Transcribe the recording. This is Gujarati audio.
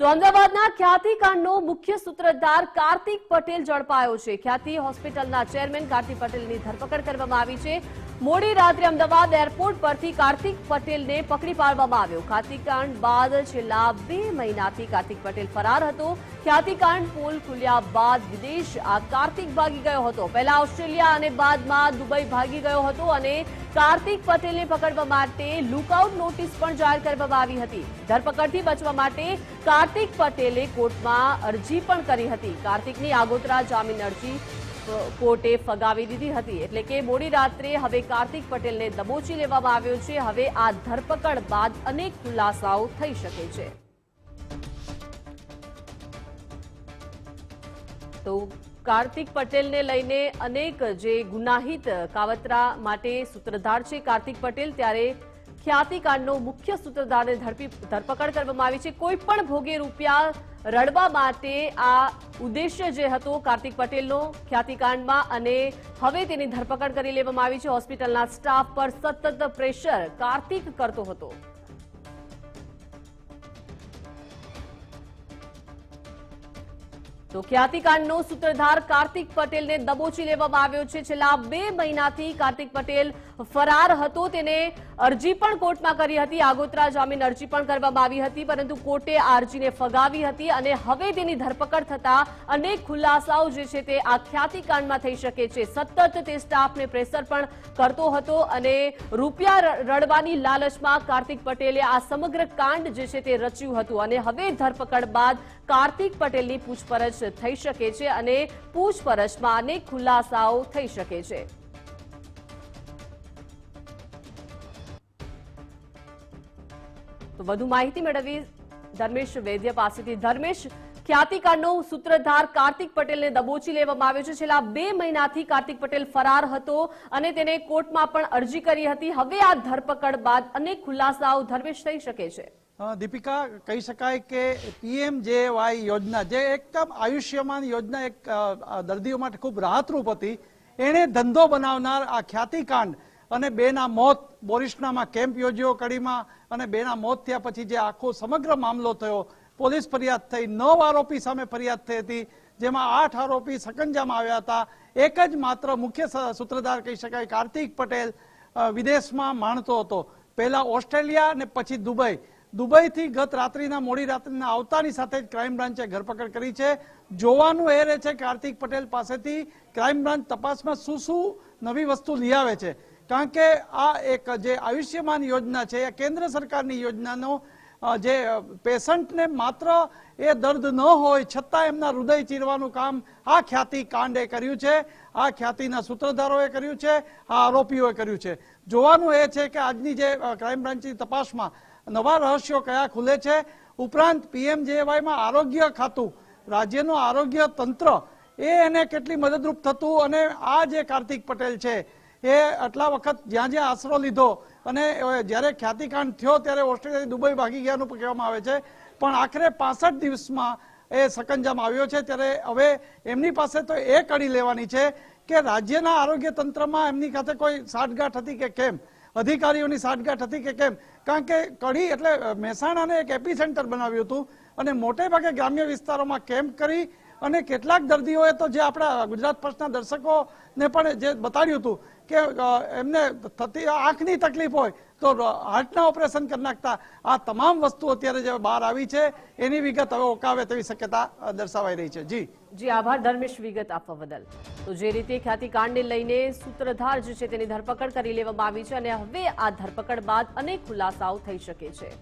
તો અમદાવાદના ખ્યાતિકાંડનો મુખ્ય સૂત્રધાર કાર્તિક પટેલ ઝડપાયો છે. ખ્યાતિ હોસ્પિટલના ચેરમેન કાર્તિક પટેલની ધરપકડ કરવામાં આવી છે. મોડી રાત્રે અમદાવાદ એરપોર્ટ પરથી કાર્તિક પટેલને પકડી પાડવામાં આવ્યો. ખ્યાતિકાંડ બાદ છેલ્લા બે મહિનાથી કાર્તિક પટેલ ફરાર હતો. ખ્યાતિકાંડ પોલ ખુલ્યા બાદ વિદેશ આ કાર્તિક ભાગી ગયો હતો. પહેલા ઓસ્ટ્રેલિયા અને બાદમાં દુબઈ ભાગી ગયો હતો અને કાર્તિક પટેલને પકડવા માટે લુકઆઉટ નોટિસ પણ જાહેર કરવામાં આવી હતી. ધરપકડથી બચવા માટે કાર્તિક પટેલે કોર્ટમાં અરજી પણ કરી હતી. કાર્તિકની આગોતરા જામીન અરજી કોર્ટે ફગાવી દીધી હતી. એટલે કે મોડી રાત્રે હવે કાર્તિક પટેલને દબોચી લેવામાં આવ્યો છે. હવે આ ધરપકડ બાદ અનેક ખુલાસાઓ થઈ શકે છે. તો કાર્તિક પટેલને લઈને અનેક જે ગુનાહિત કાવતરા માટે સૂત્રધાર છે કાર્તિક પટેલ, ત્યારે ખ્યાતિકાંડનો મુખ્ય સૂત્રધારને ધરપી, ધરપકડ કરવામાં આવી છે. કોઈ પણ ભોગે રૂપિયા રડવા માટે આ ઉદ્દેશ્ય જે હતો, કાર્તિક પટેલનો ખ્યાતિકાંડમાં અને હવે તેની ધરપકડ કરી લેવામાં આવી છે. હોસ્પિટલના સ્ટાફ પર સતત પ્રેશર કાર્તિક કરતો હતો. તો ખ્યાતિકાંડનો સૂત્રધાર કાર્તિક પટેલને દબોચી લેવામાં આવ્યો છે. છેલ્લા બે મહિનાથી કાર્તિક પટેલ ફરાર હતો. તેને અરજી પણ કોર્ટમાં કરી હતી. આગોતરા જામીન અરજી પણ કરવામાં આવી હતી, પરંતુ કોર્ટે આ અરજીને ફગાવી હતી અને હવે તેની ધરપકડ થતા અનેક ખુલાસાઓ જે છે તે આ ખ્યાતિકાંડમાં થઈ શકે છે. સતત તે સ્ટાફને પ્રેશર પણ કરતો હતો અને રૂપિયા રડવાની લાલચમાં કાર્તિક પટેલે આ સમગ્ર કાંડ જે છે તે રચ્યું હતું અને હવે ધરપકડ બાદ કાર્તિક પટેલની પૂછપરછ થઈ શકે છે અને પૂછપરછમાં અનેક ખુલાસાઓ થઈ શકે છે. તો વધુ માહિતી મેળવી ધર્મેશ વૈદ્ય પાસેથી. ધર્મેશ, ખ્યાતિકાંડનો સૂત્રધાર કાર્તિક પટેલને દબોચી લેવામાં આવ્યો છે. છેલ્લા બે મહિનાથી કાર્તિક પટેલ ફરાર હતો અને તેને કોર્ટમાં પણ અરજી કરી હતી. હવે આ ધરપકડ બાદ અનેક ખુલાસાઓ ધર્મેશ થઈ શકે છે. દીપિકા, કહી શકાય કે પીએમ જે વાય યોજના, જે એકદમ આયુષ્યમાન યોજના એક દર્દીઓ માટે ખૂબ રાહતરૂપ હતી, એણે ધંધો બનાવનાર આ ખ્યાતિકાંડ અને બેના મોત, બોરિસ્નામાં કેમ્પ યોજ્યો કડીમાં અને બેના મોત થયા પછી જે આખો સમગ્ર મામલો થયો, પોલીસ ફરિયાદ થઈ, નવ આરોપી સામે ફરિયાદ થઈ હતી, જેમાં આઠ આરોપી સકંજામાં આવ્યા હતા. એક જ માત્ર મુખ્ય સૂત્રધાર કહી શકાય, કાર્તિક પટેલ વિદેશમાં માણતો હતો. પહેલા ઓસ્ટ્રેલિયા અને પછી દુબઈ. દુબઈથી ગત રાત્રિના, મોડી રાત્રિના આવતાની સાથે જ ક્રાઇમ બ્રાન્ચે ધરપકડ કરી છે. જોવાનું એ રહે છે કાર્તિક પટેલ પાસેથી ક્રાઇમ બ્રાન્ચ તપાસમાં શું શું નવી વસ્તુ લઈ આવે છે. કારણ કે આ એક જે આયુષ્યમાન યોજના છે, એ કેન્દ્ર સરકારની યોજનાનો જે પેશન્ટને માત્ર એ દર્દ ન હોય, છતાં એમના હૃદય ચીરવાનું કામ આ ખ્યાતિ કાંડે કર્યું છે. આ ખ્યાતિના સૂત્રધારોએ કર્યું છે, આ આરોપીઓએ કર્યું છે. જોવાનું એ છે કે આજની જે ક્રાઇમ બ્રાન્ચની તપાસમાં નવા રહસ્યો કયા ખુલે છે? ઉપરાંત પીએમજેવાયમાં આરોગ્ય ખાતું, રાજ્યનું આરોગ્ય તંત્ર, એ એને કેટલી મદદરૂપ થતું અને આ જે કાર્તિક પટેલ છે, એ આટલા વખત જ્યાં જ્યાં આશરો લીધો અને જ્યારે ખ્યાતિકાંડ થયો ત્યારે ઓસ્ટ્રેલિયાથી દુબઈ ભાગી ગયાનું કહેવામાં આવે છે. પણ આખરે પાસઠ દિવસમાં એ સકંજામાં આવ્યો છે. ત્યારે હવે એમની પાસે તો એ કડી લેવાની છે કે રાજ્યના આરોગ્ય તંત્રમાં એમની ખાતે કોઈ સાઠગાંઠ હતી કે કેમ? અધિકારીઓની સાઠગાંઠ હતી કે કેમ? કારણ કે કડી એટલે મહેસાણાને એક એપી સેન્ટર બનાવ્યું હતું અને મોટે ભાગે ગ્રામ્ય વિસ્તારોમાં કેમ્પ કરી અને કેટલાક દર્દીઓએ તો જે આપણા ગુજરાત પક્ષના દર્શકોને પણ જે બતાડ્યું હતું કે એમને થતી આંખની તકલીફ હોય તો હાર્ટના ઓપરેશન કરી નાખતા. આ તમામ વસ્તુ અત્યારે જે બહાર આવી છે, એની વિગત હવે ઓકાવે તેવી શક્યતા દર્શાવાઈ રહી છે. જી. જી, આભાર. ધર્મેશ, વિગત આપવા બદલ. તો જે રીતે ખ્યાતિકાંડને લઈને સૂત્રધાર જે છે તેની ધરપકડ કરી લેવામાં આવી છે અને હવે આ ધરપકડ બાદ અનેક ખુલાસાઓ થઈ શકે છે.